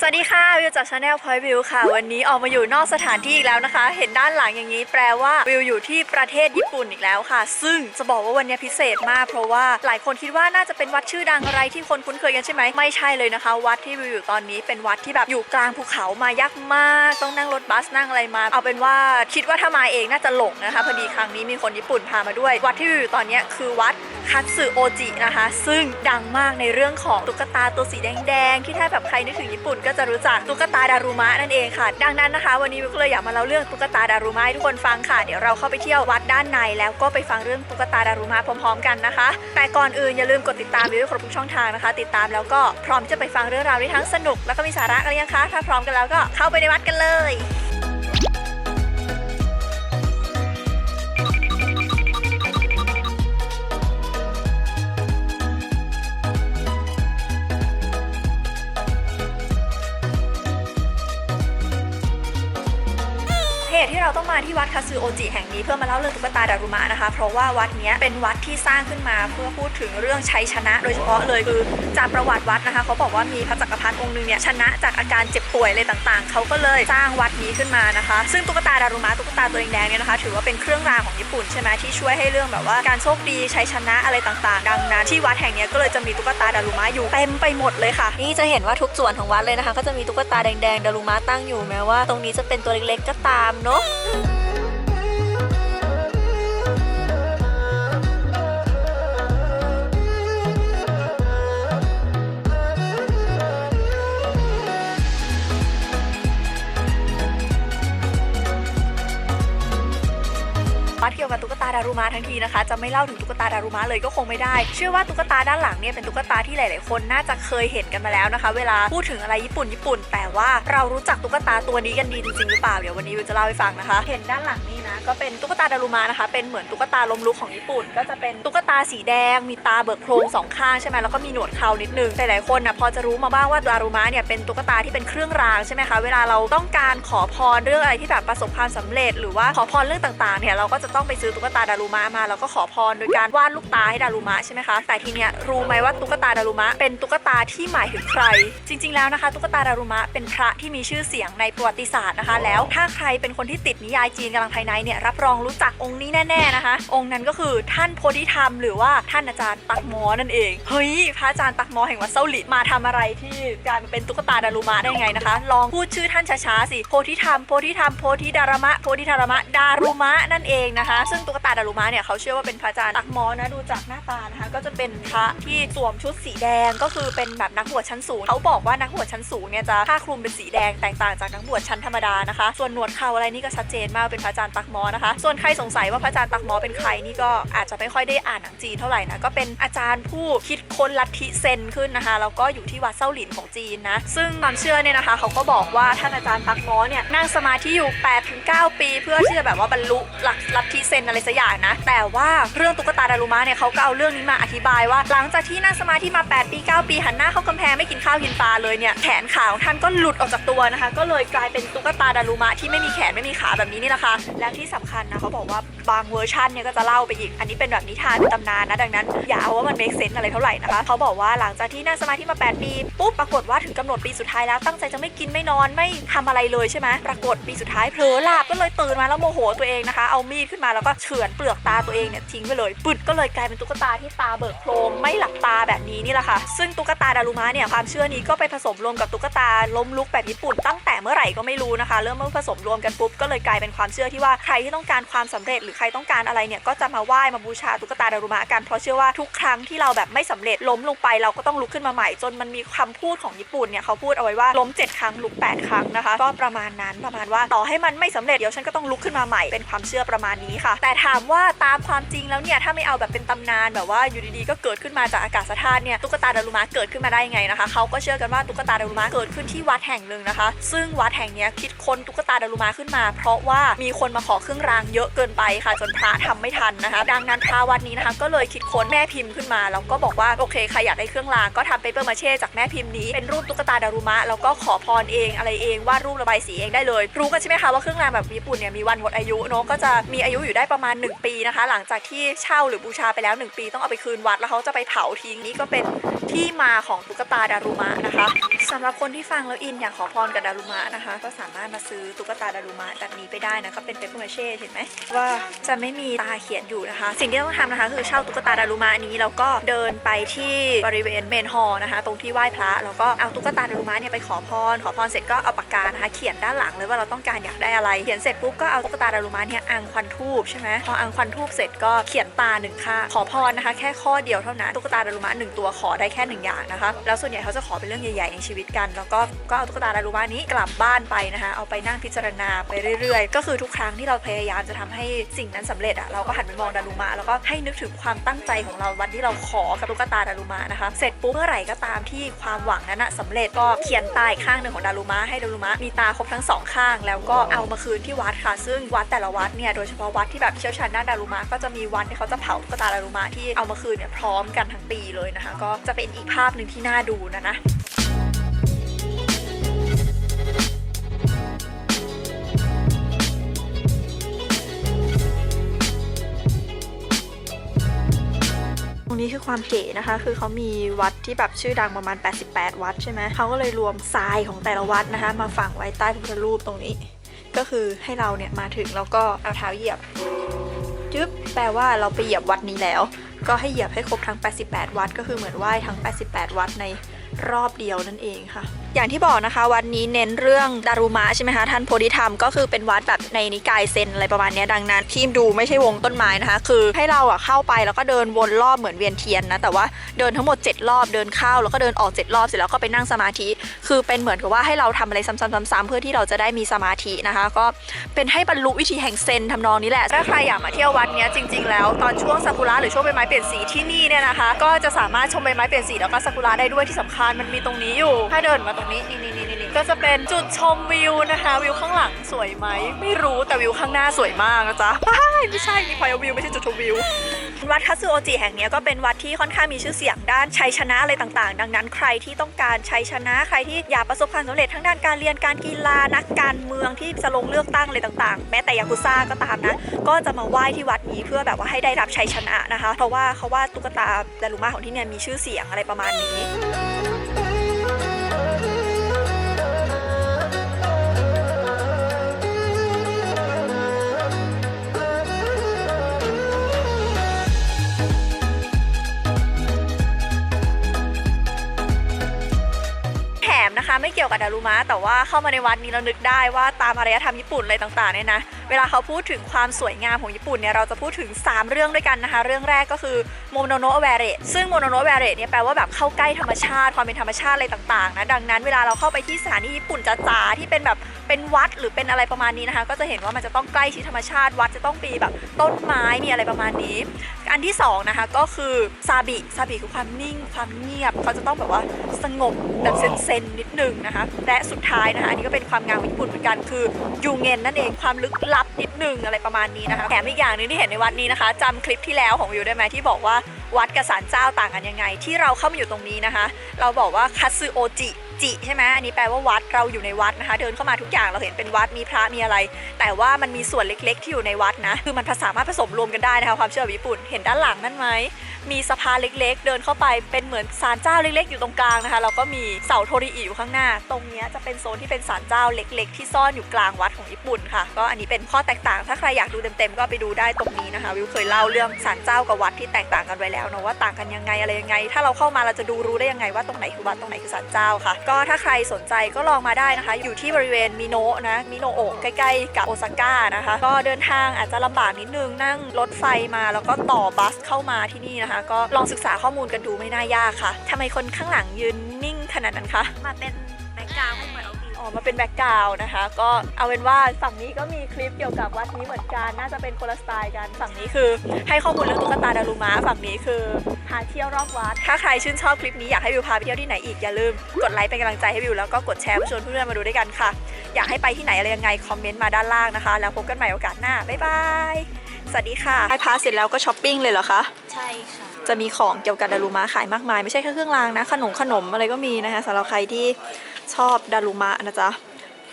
สวัสดีค่ะวิวจากชาแนลพอยวิวค่ะ วันนี้ออกมาอยู่นอกสถานที่อีกแล้วนะคะ เห็นด้านหลังอย่างนี้แปลว่าวิวอยู่ที่ประเทศญี่ปุ่นอีกแล้วค่ะ ซึ่งจะบอกว่าวันนี้พิเศษมาก เพราะว่าหลายคนคิดว่าน่าจะเป็นวัดชื่อดังอะไรที่คนคุ้นเคยกันใช่ไหมไม่ใช่เลยนะคะ วัดที่วิวอยู่ตอนนี้เป็นวัดที่แบบอยู่กลางภูเขามายากมากต้องนั่งรถบัสนั่งอะไรมา เอาเป็นว่าคิดว่าถ้ามาเองน่าจะหลงนะคะพอดีครั้งนี้มีคนญี่ปุ่นพามาด้วย วัดที่วิวอยู่ตอนนี้คือวัด คัตสึโอจินะคะ ซึ่งดังมากในเรื่องของตุ๊กตาตัวสีแดงๆ ที่ถ้าแบบใครนึกถึงญี่ปุ่นก็จะรู้จักตุ๊กตาดารุมะนั่นเองค่ะ ดังนั้นนะคะ วันนี้วิวก็เลยอยากมาเล่าเรื่องตุ๊กตาดารุมะให้ทุกคนฟังค่ะ เดี๋ยวเราเข้าไปเที่ยววัดด้านใน แล้วก็ไปฟังเรื่องตุ๊กตาดารุมะพร้อม ๆ กันนะคะ แต่ก่อนอื่นอย่าลืมกดติดตามวิวให้ครบทุกช่องทางนะคะ ติดตามแล้วก็พร้อมจะไปฟังเรื่องราวที่ทั้งสนุก แล้วก็มีสาระกันหรือยังคะ ถ้าพร้อมกันแล้วก็เข้าไปในวัดกันเลย เหตุที่เราต้องมาที่วัดคาซึโอจิแห่งนี้เพื่อมาเล่าเรื่องตุ๊กตาดารุมะนะคะ เพราะว่าวัดนี้เป็นวัดที่สร้างขึ้นมาเพื่อพูดถึงเรื่องชัยชนะ โดยเฉพาะเลยคือจากประวัติวัดนะคะ เขาบอกว่ามีพระจักรพรรดิองค์หนึงเนี่ยชนะจากอาการเจ็บป่วยอะไรต่างๆ เขาก็เลยสร้างวัดนี้ขึ้นมานะคะ ซึ่งตุ๊กตาดารุมะตุ๊กตาตัวแดงๆเนี่ยนะคะ ถือว่าเป็นเครื่องรางของญี่ปุ่นใช่ไหมที่ช่วยให้เรื่องแบบว่าการโชคดีชัยชนะอะไรต่างๆ ดังนั้น ที่วัดแห่งนี้ก็เลยจะมีตุ๊กตาดารุมะอยู่เต็มไปหมดเลยค่ะ นี่จะเห็นว่าทุกส่วนของวัดเลยนะคะ ก็จะมีตุ๊กตาแดงๆดารุมะตั้งอยู่แม้ว่า ตรงนี้จะเป็นตัวเล็กๆก็ตามเดารุมะทั้งทีนะคะ จะไม่เล่าถึงตุ๊กตาดารุมะเลยก็คงไม่ได้ เชื่อว่าตุ๊กตาด้านหลังเนี่ยเป็นตุ๊กตาที่หลาย ๆ คนน่าจะเคยเห็นกันมาแล้วนะคะ เวลาพูดถึงอะไรญี่ปุ่นญี่ปุ่น แต่ว่าเรารู้จักตุ๊กตาตัวนี้กันดีจริงๆหรือเปล่าเดี๋ยววันนี้วิวจะเล่าให้ฟังนะคะ เห็นด้านหลังนี่ ก็เป็นตุ๊กตาดารุมะนะคะ เป็นเหมือนตุ๊กตาลมลุกของญี่ปุ่น ก็จะเป็นตุ๊กตาสีแดง มีตาเบิกโพรงสองข้างใช่ไหมแล้วก็มีหนวดเครานิดนึงแต่หลายคนนะพอจะรู้มาบ้างว่าดารุมะเนี่ยเป็นตุ๊กตาที่เป็นเครื่องรางใช่ไหมคะ เวลาเราต้องการขอพรเรื่องอะไรที่แบบประสบความสำเร็จ หรือว่าขอพรเรื่องต่างๆ เนี่ยเราก็จะต้องไปซื้อตุ๊กตาดารุมะมาแล้วก็ขอพรโดยการวาดลูกตาให้ดารุมะใช่ไหมคะ แต่ทีเนี้ยรู้ไหมว่าตุ๊กตาดารุมะเป็นตุ๊กตาที่หมายถึงใคร จริง ๆ แล้วนะคะ ตุ๊กตาดารุมะเป็นพระที่มีชื่อเสียงในประวัติศาสตร์นะคะ แล้วถ้าใครเป็นคนที่ติดนิยายจีนกำลังภายในเนี่ยรับรองรู้จักองค์นี้แน่ ๆนะคะ องค์นั้นก็คือท่านโพธิธรรม หรือว่าท่านอาจารย์ตักหมอนั่นเอง เฮ้ยพระอาจารย์ตักหมอแห่งวัดเซาหลิมาทำอะไรที่การเป็นตุ๊กตาดารุมะได้ไงนะคะ ลองพูดชื่อท่านช้าๆสิโพธิธรรมโพธิธรรมโพธิดารมะโพธิธารมะดารุมะนั่นเองนะคะ ซึ่งตุ๊กตาดารุมะเนี่ยเขาเชื่อว่าเป็นพระอาจารย์ตักหมอนะดูจากหน้าตานะคะก็จะเป็นพระที่สวมชุดสีแดงก็คือเป็นแบบนักบวชชั้นสูงเขาบอกว่านักบวชชั้นสูงเนี่ยจะผ้าคลุมเป็นสีแดงแตกต่างจากนักบวชชั้นธรรมดานะคะ ส่วนหนวดเขาอะไรนี่ก็ชัดเจนมากเป็นพระอาจารย์ตักหมอนะคะ ส่วนใครสงสัยว่าพระอาจารย์ตักหมอเป็นใครนี่ก็อาจจะไม่ค่อยได้อ่านหนังจีนเท่าไหร่นะก็เป็นอาจารย์ผู้คิดค้นลัทธิเซนขึ้นนะคะแล้วก็อยู่ที่วัดเซาหลินของจีนนะซึ่งความเชื่อเนี่ยนะคะเขาก็บอกว่าท่านอาจารย์ตักหมอเนี่ยนั่งสมาธิอยู่8-9 ปี เพื่อที่จะแบบว่าบรรลุหลักลัทธิเซนอะไรสักอย่างนะแต่ว่าเรื่องตุ๊กตาดารุมะเนี่ยเขาก็เอาเรื่องนี้มาอธิบายว่า หลังจากที่นั่งสมาธิมา 8 ปี 9 ปีหันหน้าเข้ากำแพงไม่กินข้าวกินปลาเลยเนี่ยแขนขาของท่านก็หลุดออกจากตัวนะคะ ก็เลยกลายเป็นตุ๊กตาดารุมะที่ไม่มีแขนไม่มีขาแบบนี้นี่แหละค่ะและที่สำคัญนะเขาบอกว่าบางเวอร์ชันเนี่ยก็จะเล่าไปอีก อันนี้เป็นแบบนิทานเป็นตำนานนะดังนั้น อย่าเอาว่ามัน make sense อะไรเท่าไหร่นะคะเขาบอกว่าหลังจากที่นั่งสมาธิมา 8 ปีปุ๊บปรากฏว่าถึงกำหนดปีสุดท้ายแล้วตั้งใจจะไม่กินไม่นอนไม่ทำอะไรเลยใช่ไหมปรากฏปีสุดท้ายเผลอหลับก็เลยตื่นมาแล้วโมโหตัวเองนะคะ เอามีดขึ้นมาแล้วก็เฉือนเปลือกตาตัวเองเนี่ยทิ้งไปเลยปึดก็เลยกลายเป็นตุ๊กตาที่ตาเบิกโพรงไม่หลับตาแบบนี้นี่แหละค่ะ ซึ่งตุ๊กตาดารุมะเนี่ยความเชื่อนี้ก็ไปผสมรวมกับตุ๊กตาล้มลุกแบบญี่ปุ่นตั้งแต่เมื่อไหร่ก็ไม่รู้นะคะ เริ่มเมื่อผสมรวมกันปุ๊บก็เลยกลายเป็นความเชื่อที่ว่าใครรที่ต้องการความสำเร็จหรือใครต้องการอะไรเนี่ยก็จะมาไหว้มาบูชาตุ๊กตาดารุมะกันเพราะเชื่อว่าทุกครั้งที่เราแบบไม่สำเร็จล้มลงไปเราก็ต้องลุกขึ้นมาใหม่จนมันมีคำพูดของญี่ปุ่นเนี่ยเขาพูดเอาไว้ว่าล้มเจ็ดครั้งลุกแปดครั้งนะคะก็ประมาณนั้นประมาณว่าต่อให้มันไม่สำเร็จเดี๋ยวฉันก็ต้องลุกขึ้นมาใหม่เป็นความเชื่อประมาณนี้ค่ะ แต่ถามว่าตามความจริงแล้วเนี่ยถ้าไม่เอาแบบเป็นตำนานแบบว่าอยู่ดีๆก็เกิดขึ้นมาจากอากาศธาตุเนี่ยตุ๊กตาดารุมะเกิดขึ้นมาได้ยังไงนะคะเขาก็เชื่อกันว่าตุ๊กตาดารุมะเกิดขึ้นที่วัดแห่งหนึ่งนะคะ ซึ่งวัดแห่งนี้คิดค้นตุ๊กตาดารุมะขึ้นมา เพราะว่ามีคนมาขอเครื่องรางเยอะเกินไปค่ะ จนพระทำไม่ทันนะคะ ดังนั้นพระวัดนี้นะคะก็เลยคิดค้นแม่พิมพ์ขึ้นมาแล้วก็บอกว่าโอเคใครอยากได้เครื่องรางก็ทำเปเปอร์มาเช่จากแม่พิมพ์นี้เป็นรูปตุ๊กตาดารุมะแล้วก็ขอพรเองอะไรเองวาดรูประบายสีเองได้เลย รู้กันใช่ไหมคะว่าเครื่องรางแบบญี่ปุ่นเนี่ยมีวันหมดอายุเนาะก็จะมีอายุอยู่ได้ประมาณ 1 ปีนะคะ หลังจากที่เช่าหรือบูชาไปแล้ว 1 ปีต้องเอาไปคืนวัดแล้วเขาจะไปเผาทิ้งนี่ก็เป็นที่มาของตุ๊กตาดารุมะนะคะสำหรับคนที่ฟังแล้วอินอยากขอพรกับดารุมะนะคะ ก็สามารถมาซื้อตุ๊กตาดารุมะแบบนี้ไปได้นะก็เป็นเปเปอร์มาเช่เห็นไหมว่าจะไม่มีตาเขียนอยู่นะคะ สิ่งที่ต้องทำนะคะคือเช่าตุ๊กตาดารุมะนี้แล้วก็เดินไปที่บริเวณเมนฮอลล์นะคะ ตรงที่ไหว้พระแล้วก็เอาตุ๊กตาดารุมะเนี่ยไปขอพรขอพรเสร็จก็เอาปากกานะคะเขียนด้านหลังเลยว่าเราต้องการอยากได้อะไรเขียนเสร็จปุ๊บก็เอาตุ๊กตาดารุมะเนี่ยอังควันทูบใช่ไหมพออังควันทูบเสร็จก็เขียนตาหนึ่งข้าขอพรนะคะ แค่ข้อเดียวเท่านั้นตุ๊กตาดารุมะหนึ่งตัวขอได้แค่หนึ่งอย่างนะคะแล้วส่วนใหญ่เขาจะขอเป็นเรื่องใหญ่ๆในชีวิตกัน แล้วก็ก็เอาตุ๊กตาดารุมะนี้กลับบ้านไปนะคะ เอาไปนั่งพิจารณาไปเรื่อยๆ ก็คือทุกครั้งที่เราพยายามจะทำให้สิ่งนั้นสำเร็จอะเราก็หันไปมองดารุมะแล้วก็ให้นึกถึงความตั้งใจของเราวันที่เราขอกับตุ๊กตาดารุมะนะคะเสร็จปุ๊บเมื่อไหร่ก็ตามที่ความหวังนั้นอะสำเร็จก็เขียนตาอีกข้างหนึ่งของดารุมะให้ดารุมะมีตาครบทั้งสองข้าง แล้วก็เอามาคืนที่วัดค่ะ ซึ่งวัดแต่ละวัดเนี่ยโดยเฉพาะวัดที่แบบเชี่ยวชาญด้านดารุมะก็จะมีวันที่เขาจะเผาตุ๊กตาดารุมะที่เอามาคืนเนี่ยพร้อมกันทั้งปีเลยนะคะ ก็จะเป็นอีกภาพหนึ่งที่น่าดูนะนะ รงนี้คือความเก๋นะคะ คือเขามีวัดที่แบบชื่อดังประมาณ 88 วัดใช่ไหมเขาก็เลยรวมทรายของแต่ละวัดนะคะ มาฝังไว้ใต้พระพุทธรูปตรงนี้ ก็คือให้เราเนี่ยมาถึงแล้วก็เอาเท้าเหยียบจึ๊บแปลว่าเราไปเหยียบวัดนี้แล้ว ก็ให้เหยียบให้ครบทั้ง 88 วัด ก็คือเหมือนไหว้ทั้ง 88 วัดในรอบเดียวนั่นเองค่ะ อย่างที่บอกนะคะ วัดนี้เน้นเรื่องดารุมะใช่ไหมคะท่านโพธิธรรมก็คือเป็นวัดแบบในนิกายเซนอะไรประมาณนี้ดังนั้นที่ดูไม่ใช่วงต้นไม้นะคะ คือให้เราอะเข้าไปแล้วก็เดินวนรอบเหมือนเวียนเทียนนะแต่ว่าเดินทั้งหมด 7 รอบเดินเข้าแล้วก็เดินออก 7 รอบเสร็จแล้วก็ไปนั่งสมาธิ คือเป็นเหมือนกับว่าให้เราทำอะไรซ้ำๆๆๆ เพื่อที่เราจะได้มีสมาธินะคะ ก็เป็นให้บรรลุวิธีแห่งเซนทำนองนี้แหละถ้าใครอยากมาเที่ยววัดเนี้ยจริง ๆ แล้วตอนช่วงซากุระหรือช่วงใบไม้เปลี่ยนสีที่นี่เนี่ยนะคะ ก็จะสามารถชมใบไม้เปลี่ยนสีแล้วก็ซากุระได้ด้วยที่สำคัญมันมีตรงนี้อยู่ ถ้าเดินมาตรงนี้นี่นี่นี่นี่ก็จะเป็นจุดชมวิวนะคะ วิวข้างหลังสวยไหม ไม่รู้แต่วิวข้างหน้าสวยมากนะจ๊ะไม่ใช่มีพอยวิวไม่ใช่จุดชมวิววัดคัตสึโอจิแห่งนี้ก็เป็นวัดที่ค่อนข้างมีชื่อเสียงด้านชัยชนะอะไรต่างๆ ดังนั้นใครที่ต้องการชัยชนะใครที่อยากประสบความสำเร็จทั้งด้านการเรียนการกีฬานักการเมืองที่จะลงเลือกตั้งอะไรต่างๆ แม้แต่ยากุซ่าก็ตามนะก็จะมาไหว้ที่วัดนี้เพื่อแบบว่าให้ได้รับชัยชนะนะคะ เพราะว่าเขาว่าตุ๊กตาดารุมาของที่เนี่ยมีชื่อเสียงอะไรประมาณนี้ ไม่เกี่ยวกับดารุมะแต่ว่าเข้ามาในวัดนี้เรานึกได้ว่าตามอารยธรรมญี่ปุ่นอะไรต่างๆเนี่ยนะ เวลาเขาพูดถึงความสวยงามของญี่ปุ่นเนี่ยเราจะพูดถึง 3 เรื่องด้วยกันนะคะ เรื่องแรกก็คือโมโนโนเวเรซึ่งโมโนโนเวเรเนี่ยแปลว่าแบบเข้าใกล้ธรรมชาติ ความเป็นธรรมชาติอะไรต่างๆนะดังนั้นเวลาเราเข้าไปที่สถานที่ญี่ปุ่นจ๋าๆที่เป็นแบบเป็นวัดหรือเป็นอะไรประมาณนี้นะคะ ก็จะเห็นว่ามันจะต้องใกล้ชิดธรรมชาติ วัดจะต้องมีแบบต้นไม้มีอะไรประมาณนี้ อันที่สองนะคะก็คือซาบิซาบิคือความนิ่ง ความเงียบเขาจะต้องแบบว่าสงบแบบเซนๆนิดนึงนะคะและสุดท้ายนะคะอันนี้ก็เป็นความงามของญี่ปุ่นเหมือนกันคือยูเงนนั่นเองความลึกลับนิดนึงอะไรประมาณนี้นะคะแถมอีกอย่างหนึ่งที่เห็นในวัดนี้นะคะจำคลิปที่แล้วของวิวได้ไหมที่บอกว่าวัดกับศาลเจ้าต่างกันยังไง ที่เราเข้ามาอยู่ตรงนี้นะคะ เราบอกว่าคัตสึโอจิ จิใช่ไหมอันนี้แปลว่าวัดเราอยู่ในวัดนะคะ เดินเข้ามาทุกอย่างเราเห็นเป็นวัดมีพระมีอะไร แต่ว่ามันมีส่วนเล็กๆ ที่อยู่ในวัดนะคือมันสามารถผสมรวมกันได้นะคะความเชื่อญี่ปุ่นเห็นด้านหลังนั่นไหมมีสะพานเล็กๆ เดินเข้าไปเป็นเหมือนศาลเจ้าเล็กๆ อยู่ตรงกลางนะคะแล้วก็มีเสาโทริอิอยู่ข้างหน้า ตรงนี้จะเป็นโซนที่เป็นศาลเจ้าเล็ก ๆ ที่ซ่อนอยู่กลางวัดของญี่ปุ่นค่ะ ก็อันนี้เป็นข้อแตกต่าง ถ้าใครอยากดูเต็มๆก็ไปดูได้ตรงนี้นะคะ วิวเคยเล่าเรื่องศาลเจ้ากับวัดที่แตกต่างกันไว้แล้วเนอะว่าต่างกันยังไงอะไรยังไง ถ้าเราเข้ามาเราจะดูรู้ได้ยังไงว่าตรงไหนคือวัดตรงไหนคือศาลเจ้าค่ะก็ถ้าใครสนใจก็ลองมาได้นะคะ อยู่ที่บริเวณมิโนะนะมิโนะโอะใกล้ๆกับโอซาก้านะคะ ก็เดินทางอาจจะลำบากนิดนึงนั่งรถไฟมาแล้วก็ต่อบัสเข้ามาที่นี่นะคะ ก็ลองศึกษาข้อมูลกันดูไม่น่ายากค่ะทำไมคนข้างหลังยืนนิ่งขนาดนั้นคะมาเป็นแบ็กกราวด์ให้เหมือนเอาวิวอ๋ออมาเป็นแบ็กกราวน์นะคะ ก็เอาเป็นว่าฝั่งนี้ก็มีคลิปเกี่ยวกับวัดนี้เหมือนกัน น่าจะเป็นคนละสไตล์กันฝั่งนี้คือ ให้ข้อมูลเรื่องตุ๊กตาดารุมะฝั่งนี้คือพาเที่ยวรอบวัด ถ้าใครชื่นชอบคลิปนี้อยากให้วิวพาไปเที่ยวที่ไหนอีกอย่าลืมกดไลค์เป็นกำลังใจให้วิวแล้วก็กดแชร์มาชวนเพื่อนๆมาดูด้วยกันค่ะ อยากให้ไปที่ไหนอะไรยังไงคอมเมนต์มาด้านล่างนะคะ แล้วพบกันใหม่โอกาสหน้าบ๊ายบายสวัสดีค่ะให้พาเสร็จแล้วก็ช้อปปิ้งเลยเหรอคะใช่ค่ะจะมีของเกี่ยวกับดารุมะขายมากมาย ไม่ใช่แค่เครื่องรางนะ ขนมขนมอะไรก็มีนะคะสำหรับใครที่ ชอบดารุมะนะจ๊ะ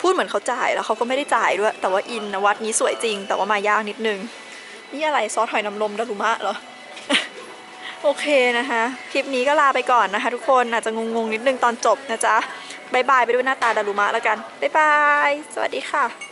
พูดเหมือนเขาจ่ายแล้วเขาก็ไม่ได้จ่ายด้วย แต่ว่าอินนะวัดนี้สวยจริง แต่ว่ามายากนิดนึง นี่อะไรซอสหอยนางรมดารุมะเหรอ โอเคนะคะ คลิปนี้ก็ลาไปก่อนนะคะ ทุกคนอาจจะงงๆนิดนึงตอนจบนะจ๊ะบายบายไปด้วยหน้าตาดารุมะแล้วกันบายบาย สวัสดีค่ะ